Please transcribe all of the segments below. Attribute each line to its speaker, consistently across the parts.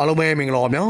Speaker 1: အားလုံးပဲမင်္ဂလာပါဗျာ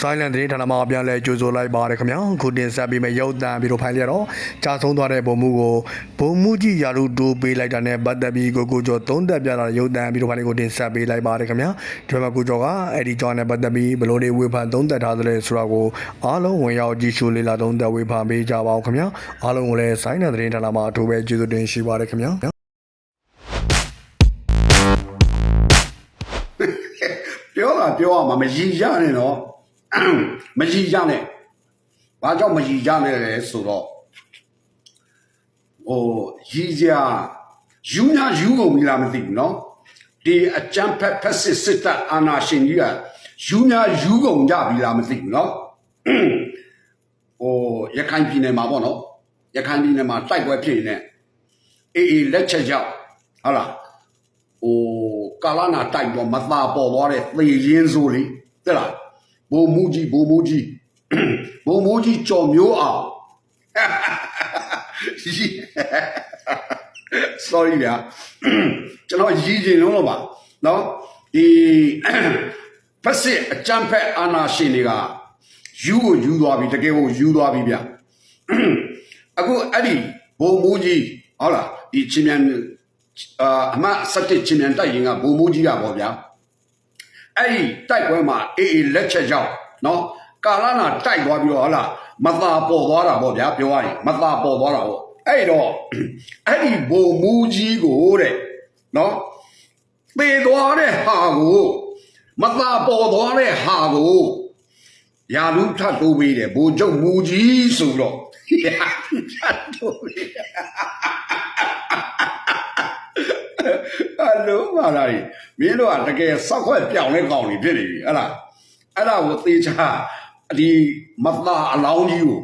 Speaker 1: Silent သတင်းဌာနမှာပြန်လဲကြိုဆိုလိုက်ပါရခင်ဗျာခုတင်ဆက်ပေးမယ့်ရုပ်သံပြီးတော့ဖိုင်လျက်တော့ကြာဆုံးသွားတဲ့ဘုံမှုကိုဘုံမှုကြီးယာရုတိုးပေးလိုက်တာနဲ့ပတ်သက်ပြီးကိုကိုကျော်သုံးသက်ပြတာရုပ်သံပြီးတော့ဖိုင်လေးကိုတင်ဆက်ပေးလိုက်ပါရခင်ဗျာဒီမှာကိုကျော်ကအဲ့ဒီကြောင်းနဲ့ပတ်သက်ပြီးဘယ်လိုတွေဝေဖန်သုံးသက်ထားသလဲဆိုတာကိုအားလုံးဝင်ရောက်ကြည့်ရှုလေ့လာသုံးသက်ဝေဖန်ပေးကြပါဦးခင်ဗျာအားလုံးကိုလည်း Silent သတင်းဌာနမှာအထူးပဲကျေးဇူးတင်ရှိပါရခင်ဗျာ
Speaker 2: ပြောတာပြောရမှာမရည်ရနဲ့နော်မရည်ရနဲ့ဘာကြောင့်မရည်ရနဲ့လဲဆိုတော့ဟိုရည်ကြယူညာယူကုန်ပြီလားမသိဘူးနော်ဒီအကြံဖက်ဖက်စစ်စစ်တပ်အာဏာရှင်ကြီးကယူညာယူကုန်ကြပြီလားမသိဘူးနော်ဟိုရခိုင်ပြည်နယ်မှာပေါ့နော်ရခိုင်ပြည်နယ်မှာတိုက်ပွဲဖြစ်နေအေးအေးလက်ချက်ကြောင့်ဟုတ်လားဟို ကာလနာတိုက်တော့မသာပေါ်သွားတဲ့သေရင်းစိုးလေးတဲ့လားဘုံမူကြီးဘုံမူကြီးဘုံမူကြီးကြော်မျိုးအောင် sorry ဗျာကျွန်တော်ရည်ကျင်လုံးတော့ပါနော်ဒီဖက်စစ်အကြမ်းဖက်အာဏာရှင်တွေကယူကိုယူသွားပြီတကယ်ကိုယူသွားပြီဗျာအခုအဲ့ဒီဘုံမူကြီးဟုတ်လားဒီချင်းမြန် အာအမစက်တစ်ချင်းမြန်တိုက်ရင်ကဘုံမူကြီးကပေါ့ဗျာအဲ့ဒီတိုက်ပွဲမှာအေးအေးလက်ချက်ကြောင့်နော်ကာလနာတိုက်သွားပြီးတော့ဟုတ်လားမသာပေါ်သွားတာပေါ့ဗျာပြောရရင်မသာပေါ်သွားတာပေါ့အဲ့တော့အဲ့ဒီဘုံမူကြီးကိုတဲ့နော်ပေသွားတဲ့ဟာကိုမသာပေါ်သွားတဲ့ဟာကိုရာလူထတ်တိုးပေးတယ်ဘိုးချုပ်မူကြီးဆိုတော့ရာလူထတ်တိုးပေးတယ်အ လုံးပါလားမင်းတို့ကတကယ်စောက်ခွက်ပြောင်းလဲကောင်းနေဖြစ်နေပြီဟဲ့လားအဲ့ဒါကိုသေချာဒီမသားအလောင်းကြီးကို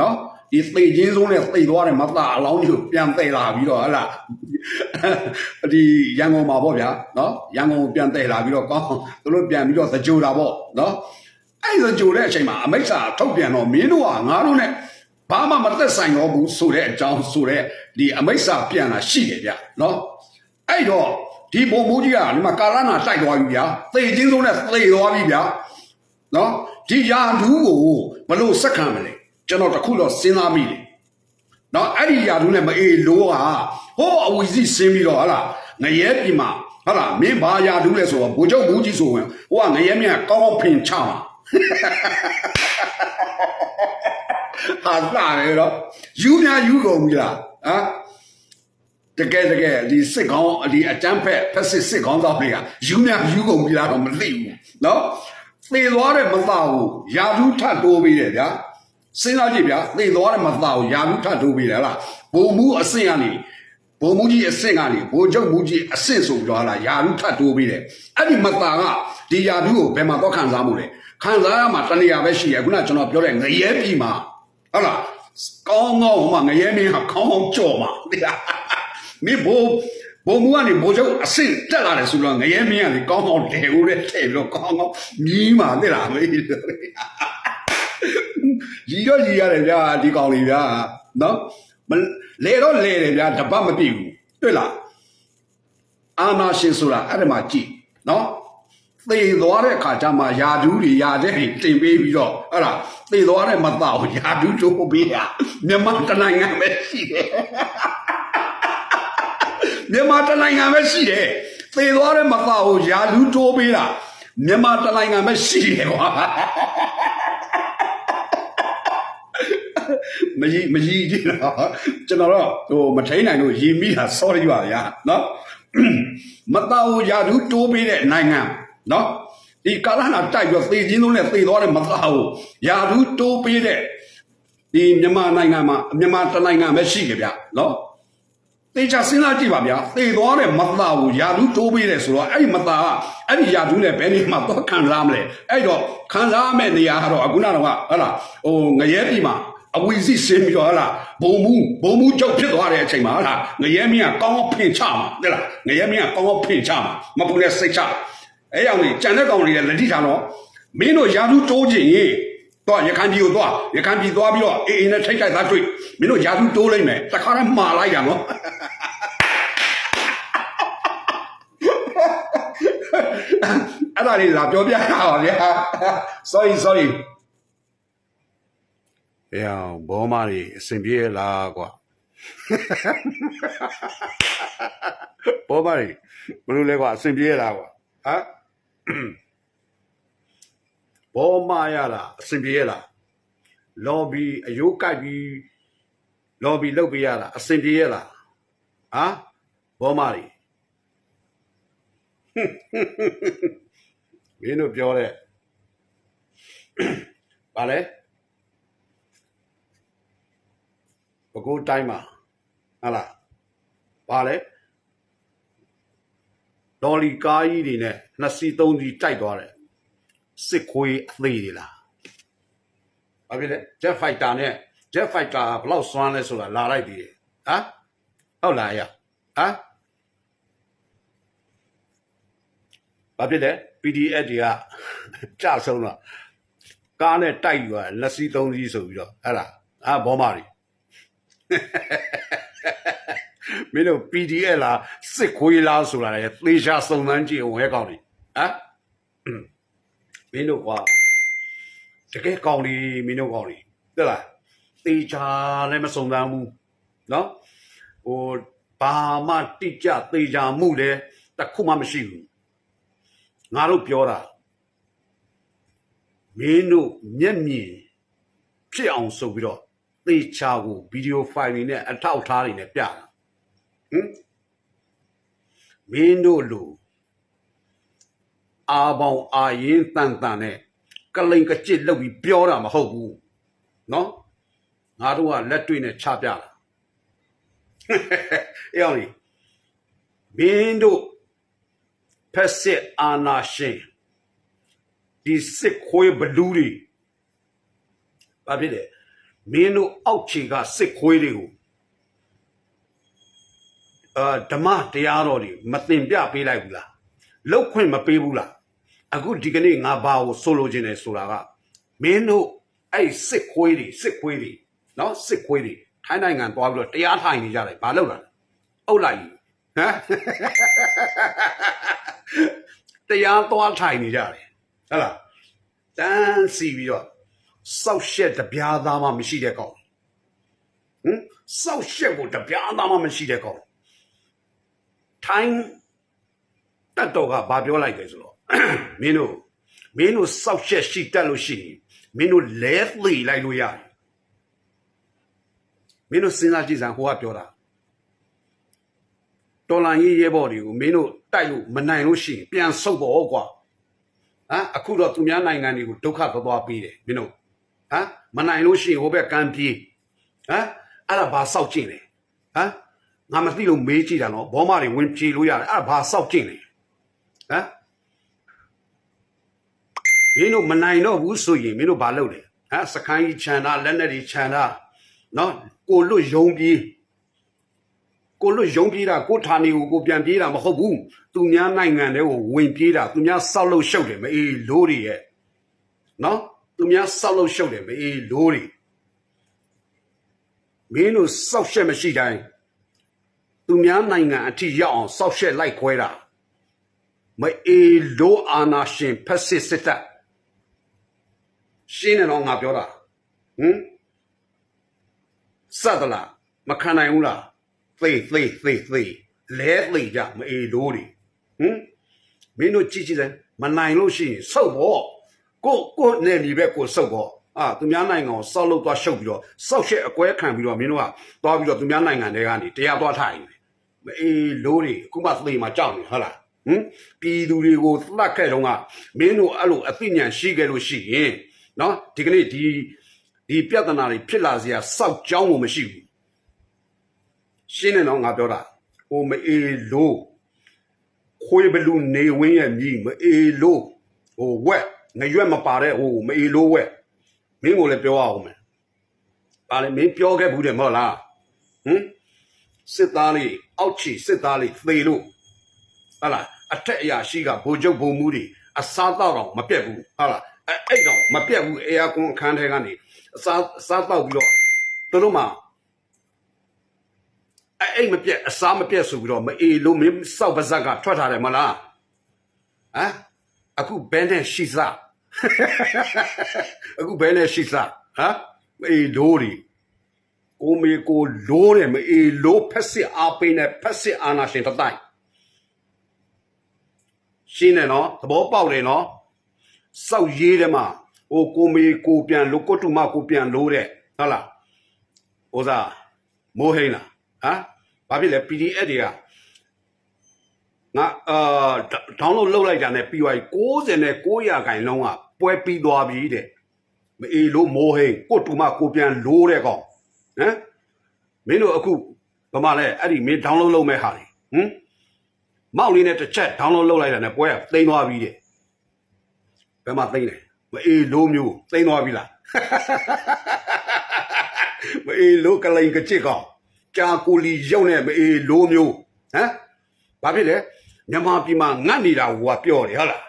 Speaker 2: နော်ဒီသေချင်းဆုံးနဲ့သေသွားတဲ့မသားအလောင်းကြီးကိုပြန်သေလာပြီးတော့ဟဲ့လားဒီရန်ကုန်မှာပေါ့ဗျာနော်ရန်ကုန်ကိုပြန်သေလာပြီးတော့ကောင်းသူတို့ပြန်ပြီးတော့သကြိုတာပေါ့နော်အဲ့ဒါကြိုတဲ့အချိန်မှာအမိတ်စာထုတ်ပြန်တော့မင်းတို့ကငါတို့ ਨੇ ဘာမှမသက်ဆိုင်တော့ဘူးဆိုတဲ့အကြောင်းဆိုတဲ့ဒီအမိတ်စာပြန်လာရှိတယ်ဗျနော်အဲ့တော့ ဒီဘုံမိုးကြီးကဒီမှာကာလနာတိုက်သွားပြီဗျာသေချင်းဆုံးနဲ့သေသွားပြီဗျာနော်ဒီယာဒူးကိုဘလို့စက္ကန့်မလဲကျွန်တော်တခုတော့စဉ်းစားမိတယ်နော်အဲ့ဒီယာဒူးနဲ့မအေးလို့ကဟိုးအဝီစီဆင်းပြီးတော့ဟာလားငရဲပြီမှာဟာလားမင်းဘာယာဒူးလဲဆိုတော့ဘိုးချုပ်ဘူးကြီးဆိုရင်ဟိုကငရဲမြတ်ကောင်းကောင်းဖင်ချမှာဟာလာရတော့ယူများယူကုန်ပြီလားဟမ် တကယ်တကယ်ဒီစစ်ကောင်းဒီအတန်းဖက်ဖက်စစ်စစ်ကောင်းသားတွေကယူနေယူကုန်ပြီလားတော့မသိဘူးနော်သေသွားတဲ့မသားကိုယာဓုထတိုးပေးတယ်ဗျာစဉ်းစားကြည့်ဗျာသေသွားတဲ့မသားကိုယာဓုထတိုးပေးတယ်လားဘုံမှုအဆင့်ကနေဘုံမှုကြီးအဆင့်ကနေဘိုးချုပ်မှုကြီးအဆင့်ဆိုကြလားယာဓုထတိုးပေးတယ်အဲ့ဒီမသားကဒီယာဓုကိုဘယ်မှာတော့ခံစားမှုလဲခံစားရမှာတဏှာပဲရှိရခုနကျွန်တော်ပြောတဲ့ငရဲပြီမှာဟုတ်လားကောင်းကောင်းဟိုမှာငရဲမင်းဟာခေါင်းခေါင်းကြော်မှာတရား မင်းဘိုးဘိုးမူကနေဘိုးချုပ်အစ်စ်တက်လာတယ်ဆိုတော့ငရဲမင်းကလေကောင်းကောင်းတယ်ဦးတဲ့ထဲပြီးတော့ကောင်းကောင်းမြည်မှာတိလားမေးရီတော့ရီရတယ်ဗျာဒီကောင်လေးဗျာနော်မလေတော့လေတယ်ဗျာတပတ်မပြည့်ဘူးတွေ့လားအာနာရှင်ဆိုတာအဲ့ဒါမှကြည့်နော်သေသွားတဲ့အခါကျမှယာဒူးတွေယာတဲ့တွေတင်ပေးပြီးတော့အဲ့ဒါသေသွားတဲ့မသားကိုယာဒူးတိုးပေးတာမြန်မာတစ်နိုင်ငံပဲရှိတယ် မြန်မာတစ်နိုင်ငံပဲရှိတယ်သေသွားတဲ့မသားကိုယာဒူးတိုးပေးတာမြန်မာတစ်နိုင်ငံပဲရှိတယ်ကွာမကြီးမကြီးကြည့်တော့ကျွန်တော်တော့ဟိုမထိန်နိုင်လို့ရီမိတာ sorry ပါဗျာနော်မသားကိုယာဒူးတိုးပေးတဲ့နိုင်ငံနော်ဒီကာလနာတိုက်ပြီးသေချင်းလုံးနဲ့သေသွားတဲ့မသားကိုယာဒူးတိုးပေးတဲ့ဒီမြန်မာနိုင်ငံမှာမြန်မာတစ်နိုင်ငံပဲရှိကြဗျနော် သေချာစဉ်းစားကြည့်ပါဗျာသေသွားတဲ့မသားကိုယာဒူးတိုးပေးတယ်ဆိုတော့အဲ့ဒီမသားကအဲ့ဒီယာဒူးနဲ့ဘယ်နေမှာတော့ခံစားမလဲအဲ့တော့ခံစားမဲ့နေရာကတော့အခုနကတော့ဟုတ်လားဟိုငရဲပြီမှာအဝီစီဆင်းပြီးတော့ဟလာဘုံမူဘုံမူကြောက်ဖြစ်သွားတဲ့အချိန်မှာဟလာငရဲမင်းကကောင်းကောင်းဖင်ချမှာတဲ့လားငရဲမင်းကကောင်းကောင်းဖင်ချမှာမပူတဲ့စိတ်ချအဲ့ရောက်နေကြံတဲ့ကောင်တွေလည်းလက်ထိထားတော့မင်းတို့ယာဒူးတိုးခြင်းရင် တော့ရခိုင်ပြည်ကိုသွားရခိုင်ပြည်သွားပြီးတော့အေးအေးနဲ့ထိတ်ထိုက်သားတွေ့မင်းတို့ယာဒူးတိုးလိုက်မယ်တခါတည်းမှားလိုက်တာနော်အဲ့ဒါလေးလာပြောပြရအောင်ဗျာ sorry sorry အေးအောင်ဘောမတွေအဆင်ပြေလားကွာဘောမတွေဘယ်လိုလဲကွာအဆင်ပြေလားကွာဟမ် ဘောမရလားအဆင်ပြေလား lobby အယိုးကြိုက်ပြီး lobby လုပ်ပေးရတာအဆင်ပြေရလားဟမ်ဘောမတွေမင်းတို့ပြောတဲ့ဗာလဲဘကိုးတိုင်းမှာဟာလားဗာလဲဒေါ်လီကားကြီးတွေနဲ့နှစ်စီးသုံးစီးတိုက်သွားတယ် စစ်ခွေးအသေးတွေလားဘာဖြစ်လဲ jet fighter နဲ့ jet fighter ဘယ်လောက်စွမ်းလဲဆိုတာလာလိုက်သေးတယ်ဟမ်ဟုတ်လားရဟမ်ဘာဖြစ်လဲ PDF တွေကကြဆုံးတော့ကားနဲ့တိုက်ယူရလက်စီးသုံးစီးဆိုပြီးတော့ဟဲ့လားအာဘောမာတွေမင်းတို့ PDF လားစစ်ခွေးလားဆိုတာလေသေချာစုံစမ်းကြည့်အောင်ဟဲ့ကောင်တွေဟမ် မင်းတို့ကတကယ်ကောင်းတယ်မင်းတို့ကောင်းတယ်တဲ့လားတေချာလည်းမစုံစမ်းဘူးနော်ဟိုဘာမှတိကျတေချာမှုလည်းတခုမှမရှိဘူးငါတို့ပြောတာမင်းတို့မျက်မြင်ဖြစ်အောင်ဆိုပြီးတော့သေချာကိုဗီဒီယိုဖိုင်တွေနဲ့အထောက်အထားတွေနဲ့ပြတာဟင်မင်းတို့လို့ အာပေါင်အာရင်တန်တန်နဲ့ကလိန်ကကြစ်လောက်ပြီးပြောတာမဟုတ်ဘူးနော်ငါတို့ကလက်တွေ့နဲ့ချပြတာအဲအောင်လေမင်းတို့ဖက်စစ်အာနာရှင်ဒီစစ်ခွေးဘလူးတွေဘာဖြစ်လဲမင်းတို့အောက်ခြေကစစ်ခွေးတွေကိုအာဓမ္မတရားတော်တွေမတင်ပြပေးလိုက်ဘူးလား လောက်ခွင့်မပေးဘူးလားအခုဒီကနေ့ငါဘာကိုဆိုလိုချင်တယ်ဆိုတာကမင်းတို့အဲ့စစ်ခွေးတွေစစ်ခွေးတွေနော်စစ်ခွေးတွေထိုင်းနိုင်ငံသွားပြီးတော့တရားထိုင်နေကြတယ်ဘာလုပ်တာလဲအုပ်လိုက်ဟမ်တရားသွားထိုင်နေကြတယ်ဟဲ့လားတန်းစီပြီးတော့စောက်ရှက်တပြားသားမှမရှိတဲ့ကောင်ဟမ်စောက်ရှက်ကိုတပြားသားမှမရှိတဲ့ကောင်ထိုင်း တက်တော်ကဘာပြောလိုက်တယ်ဆိုတော့မင်းတို့မင်းတို့စောက်ရှက်ရှိတတ်လို့ရှိရင်မင်းတို့လဲသိလိုက်လို့ရတယ်မင်းတို့စဉ်းစားကြည့်စမ်းဟိုကပြောတာတော်လန်ရေးရဲဘော်တွေကိုမင်းတို့တိုက်လို့မနိုင်လို့ရှိရင်ပြန်ဆုတ်ပေါ့ကွာဟမ်အခုတော့သူများနိုင်ငံတွေကိုဒုက္ခသွားသွားပေးတယ်မင်းတို့ဟမ်မနိုင်လို့ရှိရင်ဟိုဘက်ကမ်းပြေးဟမ်အဲ့ဒါဘာစောက်ကျင့်လဲဟမ်ငါမသိလို့မေးကြည့်တာနော်ဘောမတွေဝင်ပြေးလို့ရတယ်အဲ့ဒါဘာစောက်ကျင့်လဲ ဟမ်မင်းတို့မနိုင်တော့ဘူးဆိုရင်မင်းတို့ဘာလုပ်လဲဟမ်စကိုင်းကြီးခြံတာလက်နဲ့ကြီးခြံတာနော်ကိုလွတ်ယုံပြေးကိုလွတ်ယုံပြေးတာကိုဌာနေကိုကိုပြန်ပြေးတာမဟုတ်ဘူးသူများနိုင်ငံတွေကိုဝင်ပြေးတာသူများစောက်လို့ရှုပ်တယ်မအေးလို့တွေရဲ့နော်သူများစောက်လို့ရှုပ်တယ်မအေးလို့တွေမင်းတို့စောက်ရှက်မရှိတိုင်းသူများနိုင်ငံအထိရောက်အောင်စောက်ရှက်လိုက်ခွဲတာ မအေးလို့အာနာရှင်ဖက်စစ်စစ်တပ်ရှင်းတယ်တော့ငါပြောတာဟမ်စက်တလားမခံနိုင်ဘူးလားသေသေသေသေလဲသေကြမအေလို့တွေဟမ်မင်းတို့ကြည့်ကြည့်စမ်းမနိုင်လို့ရှိရင်ဆုတ်ဖို့ကိုကိုနဲ့ဒီဘက်ကိုဆုတ်ဖို့အာသူများနိုင်ငံကိုစောက်လို့သွားရှုပ်ပြီးတော့စောက်ရှက်အကွဲခံပြီးတော့မင်းတို့ကသွားပြီးတော့သူများနိုင်ငံတွေကနေတရားသွားထိုင်တယ်မအေလို့တွေအခုမှသေမှာကြောက်နေဟုတ်လား ဟမ်ပြည်သူတွေကိုသတ်ခဲ့တော့ကမင်းတို့အဲ့လိုအသိဉာဏ်ရှိခဲ့လို့ရှိရင်နော်ဒီကနေ့ဒီဒီပြဿနာတွေဖြစ်လာစရာစောက်ကြောင်းကိုမရှိဘူးရှင်းနေတော့ငါပြောတာဟိုမအေလို့ခွေးဘလူနေဝင်းရဲ့မြည်မအေလို့ဟိုဝက်ငရွက်မပါတဲ့ဟိုမအေလို့ဝက်မင်းကိုလည်းပြောရအောင်မယ်ပါလေမင်းပြောခဲ့ဘူးတယ်မဟုတ်လားဟမ်စစ်သားလေးအောက်ချီစစ်သားလေးသေလို့ ဟတ်လားအထက်အရာရှိကဗိုလ်ချုပ်ဗိုလ်မှူးတွေအစားတော့တော့မပြတ်ဘူးဟုတ်လားအဲ့အဲ့တော့မပြတ်ဘူးအေယာကွန်အခန်းထဲကနေအစားအစားတော့ပြီးတော့သူတို့မှအဲ့အဲ့မပြတ်အစားမပြတ်ဆိုပြီးတော့မအေလို့မင်းစောက်ပါဇက်ကထွက်ထားတယ်မလားဟမ်အခုဘယ်နဲ့ရှိစားအခုဘယ်နဲ့ရှိစားဟမ်အေးလို့ဒီကိုမေကိုလို့တယ်မအေးလို့ဖက်စစ်အားပေးနဲ့ဖက်စစ်အာနာရှင်တတိုင်း ရှင်းတယ်နော်သဘောပေါက်တယ်နော်စောက်ရေးတယ်မှာဟိုကိုမေကိုပြန်လို့ကိုတုမကိုပြန်လို့တဲ့ဟုတ်လားဥစားမိုးဟိန်းလားဟမ်ဘာဖြစ်လဲ PDF တွေကငါအာဒေါင်းလုဒ်လုပ်လိုက်တာနဲ့ပြီးသွားပြီ69ရာခိုင်နှုန်းကပွဲပြီးသွားပြီတဲ့မအေးလို့မိုးဟိန်းကိုတူမကိုပြန်လို့တဲ့ကောင်ဟမ်မင်းတို့အခုဘာမှလဲအဲ့ဒီမင်းဒေါင်းလုဒ်လုပ်မဲ့ဟာလေဟမ် မောက်လေးနဲ့တစ်ချက်ဒေါင်းလုဒ်လုပ်လိုက်တာနဲ့ပွဲကသိမ်းသွားပြီတဲ့ဘယ်မှာသိမ်းလဲမအေးလို့မျိုးသိမ်းသွားပြီလားမအေးလို့ကလိန်ကချစ်ကောင်ကြာကိုလီရုံနဲ့မအေးလို့မျိုးဟမ်ဘာဖြစ်လဲမြန်မာပြည်မှာငတ်နေတာဟိုကပြောတယ်ဟုတ်လား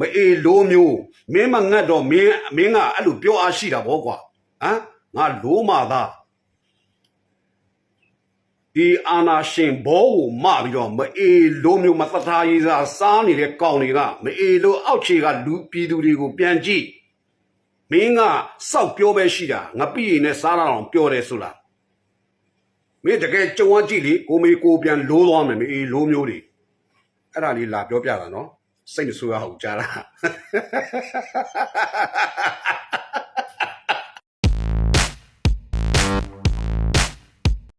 Speaker 2: မအေးလို့မျိုးမင်းမငတ်တော့မင်းမင်းကအဲ့လိုပြောအားရှိတာဗောကွာဟမ်ငါလို့မာသား ဒီအာနာရှင်ဘောကိုမပြီးတော့မအေးလို့မျိုးမသထားရေးစားစားနေတဲ့ကောင်တွေကမအေးလို့အောက်ခြေကလူပြည်သူတွေကိုပြန်ကြည့်မင်းကစောက်ပြောပဲရှိတာငါပြည်ရင်နဲ့စားတာအောင်ပြောတယ်ဆိုလားမင်းတကယ်ကြုံရကြည့်လေကိုမေကိုပြန်လိုးသွားမယ်မအေးလိုးမျိုးတွေအဲ့ဒါလေးလာပြောပြတာနော်စိတ်မဆိုးရဟုတ်ကြားလား